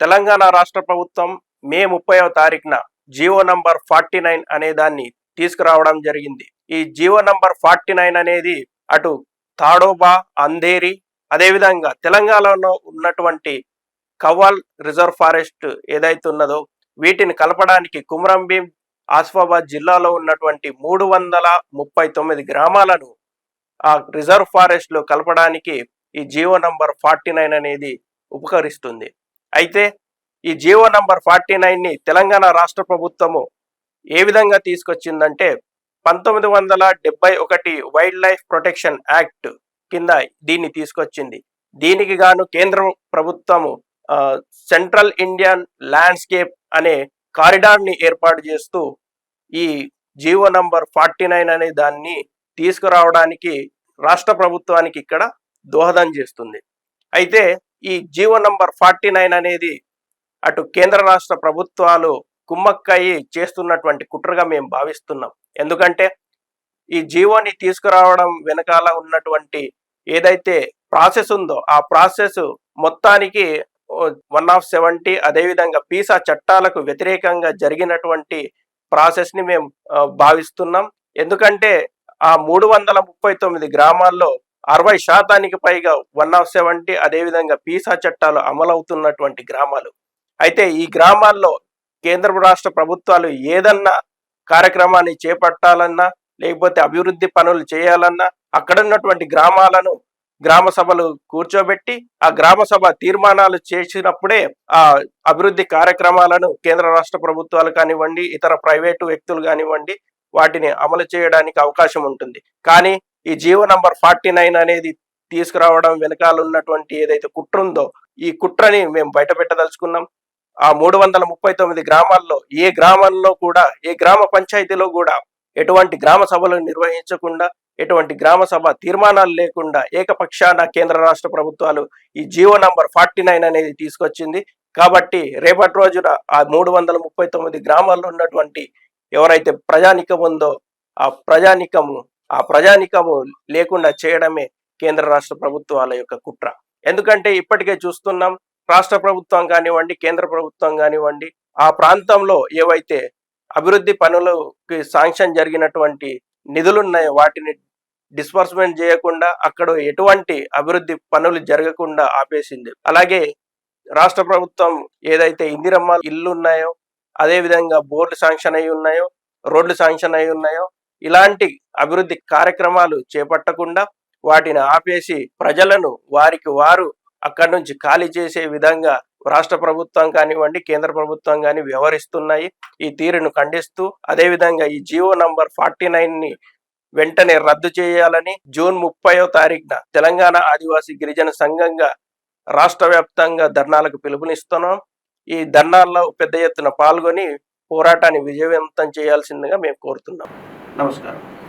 తెలంగాణ రాష్ట్ర ప్రభుత్వం మే ముప్పైవ తారీఖున జియో నంబర్ ఫార్టీ నైన్ అనే దాన్ని తీసుకురావడం జరిగింది. ఈ జియో నంబర్ ఫార్టీ నైన్ అనేది అటు తాడోబా అంధేరి అదేవిధంగా తెలంగాణలో ఉన్నటువంటి కవ్వాల్ రిజర్వ్ ఫారెస్ట్ ఏదైతే ఉన్నదో వీటిని కలపడానికి కుమ్రంభీం ఆసిఫాబాద్ జిల్లాలో ఉన్నటువంటి మూడు వందల ముప్పై తొమ్మిది గ్రామాలను ఆ రిజర్వ్ ఫారెస్ట్లో కలపడానికి ఈ జియో నంబర్ ఫార్టీ నైన్ అనేది ఉపకరిస్తుంది. అయితే ఈ జీవో నంబర్ ఫార్టీ నైన్ని తెలంగాణ రాష్ట్ర ప్రభుత్వము ఏ విధంగా తీసుకొచ్చిందంటే పంతొమ్మిది వందల డెబ్బై ఒకటి వైల్డ్ లైఫ్ ప్రొటెక్షన్ యాక్ట్ కింద దీన్ని తీసుకొచ్చింది. దీనికి గాను కేంద్ర ప్రభుత్వము సెంట్రల్ ఇండియన్ ల్యాండ్స్కేప్ అనే కారిడార్ని ఏర్పాటు చేస్తూ ఈ జీవో నంబర్ ఫార్టీ నైన్ అనే దాన్ని తీసుకురావడానికి రాష్ట్ర ప్రభుత్వానికి ఇక్కడ దోహదం చేస్తుంది. అయితే ఈ జీవో నంబర్ ఫార్టీ నైన్ అనేది అటు కేంద్ర రాష్ట్ర ప్రభుత్వాలు కుమ్మక్కయి చేస్తున్నటువంటి కుట్రగా మేము భావిస్తున్నాం. ఎందుకంటే ఈ జీవోని తీసుకురావడం వెనకాల ఉన్నటువంటి ఏదైతే ప్రాసెస్ ఉందో ఆ ప్రాసెస్ మొత్తానికి వన్ ఆఫ్ సెవెంటీ అదేవిధంగా పీసా చట్టాలకు వ్యతిరేకంగా జరిగినటువంటి ప్రాసెస్ని మేము భావిస్తున్నాం. ఎందుకంటే ఆ మూడు వందల ముప్పై తొమ్మిది గ్రామాల్లో అరవై శాతానికి పైగా వన్ ఆఫ్ సెవెంటీ అదేవిధంగా పీసా చట్టాలు అమలవుతున్నటువంటి గ్రామాలు. అయితే ఈ గ్రామాల్లో కేంద్ర రాష్ట్ర ప్రభుత్వాలు ఏదన్నా కార్యక్రమాన్ని చేపట్టాలన్నా లేకపోతే అభివృద్ధి పనులు చేయాలన్నా అక్కడ ఉన్నటువంటి గ్రామాలను గ్రామ సభలు కూర్చోబెట్టి ఆ గ్రామ సభ తీర్మానాలు చేసినప్పుడే ఆ అభివృద్ధి కార్యక్రమాలను కేంద్ర రాష్ట్ర ప్రభుత్వాలు కానివ్వండి ఇతర ప్రైవేటు వ్యక్తులు కానివ్వండి వాటిని అమలు చేయడానికి అవకాశం ఉంటుంది. కానీ ఈ జీవో నంబర్ ఫార్టీ నైన్ అనేది తీసుకురావడం వెనకాల ఉన్నటువంటి ఏదైతే కుట్ర ఉందో ఈ కుట్రని మేము బయట పెట్టదలుచుకున్నాం ఆ మూడు వందల ముప్పై తొమ్మిది గ్రామాల్లో ఏ గ్రామంలో కూడా ఏ గ్రామ పంచాయతీలో కూడా ఎటువంటి గ్రామ సభలు నిర్వహించకుండా ఎటువంటి గ్రామ సభ తీర్మానాలు లేకుండా ఏకపక్షాన కేంద్ర రాష్ట్ర ప్రభుత్వాలు ఈ జీవో నంబర్ ఫార్టీ నైన్ అనేది తీసుకొచ్చింది. కాబట్టి రేపటి రోజున ఆ మూడు వందల ముప్పై తొమ్మిది గ్రామాల్లో ఉన్నటువంటి ఎవరైతే ప్రజానికం ఉందో ఆ ప్రజానికము ఆ ప్రజానికము లేకుండా చేయడమే కేంద్ర రాష్ట్ర ప్రభుత్వాల యొక్క కుట్ర. ఎందుకంటే ఇప్పటికే చూస్తున్నాం రాష్ట్ర ప్రభుత్వం కానివ్వండి కేంద్ర ప్రభుత్వం కానివ్వండి ఆ ప్రాంతంలో ఏవైతే అభివృద్ధి పనులకి శాంక్షన్ జరిగినటువంటి నిధులున్నాయో వాటిని డిస్బర్స్మెంట్ చేయకుండా అక్కడ ఎటువంటి అభివృద్ధి పనులు జరగకుండా ఆపేసింది. అలాగే రాష్ట్ర ప్రభుత్వం ఏదైతే ఇందిరమ్మ ఇల్లు ఉన్నాయో అదే విధంగా బోర్డు శాంక్షన్ అయి ఉన్నాయో రోడ్లు శాంక్షన్ అయి ఉన్నాయో ఇలాంటి అభివృద్ధి కార్యక్రమాలు చేపట్టకుండా వాటిని ఆపేసి ప్రజలను వారికి వారు అక్కడి నుంచి ఖాళీ చేసే విధంగా రాష్ట్ర ప్రభుత్వం కానివ్వండి కేంద్ర ప్రభుత్వం కానీ వ్యవహరిస్తున్నాయి. ఈ తీరును ఖండిస్తూ అదేవిధంగా ఈ జియో నంబర్ ఫార్టీ నైన్ని వెంటనే రద్దు చేయాలని జూన్ ముప్పయో తారీఖున తెలంగాణ ఆదివాసీ గిరిజన సంఘంగా రాష్ట్ర వ్యాప్తంగా ధర్నాలకు పిలుపునిస్తున్నాం. ఈ ధర్నాల్లో పెద్ద ఎత్తున పాల్గొని పోరాటాన్ని విజయవంతం చేయాల్సిందిగా మేము కోరుతున్నాం. నమస్కారం.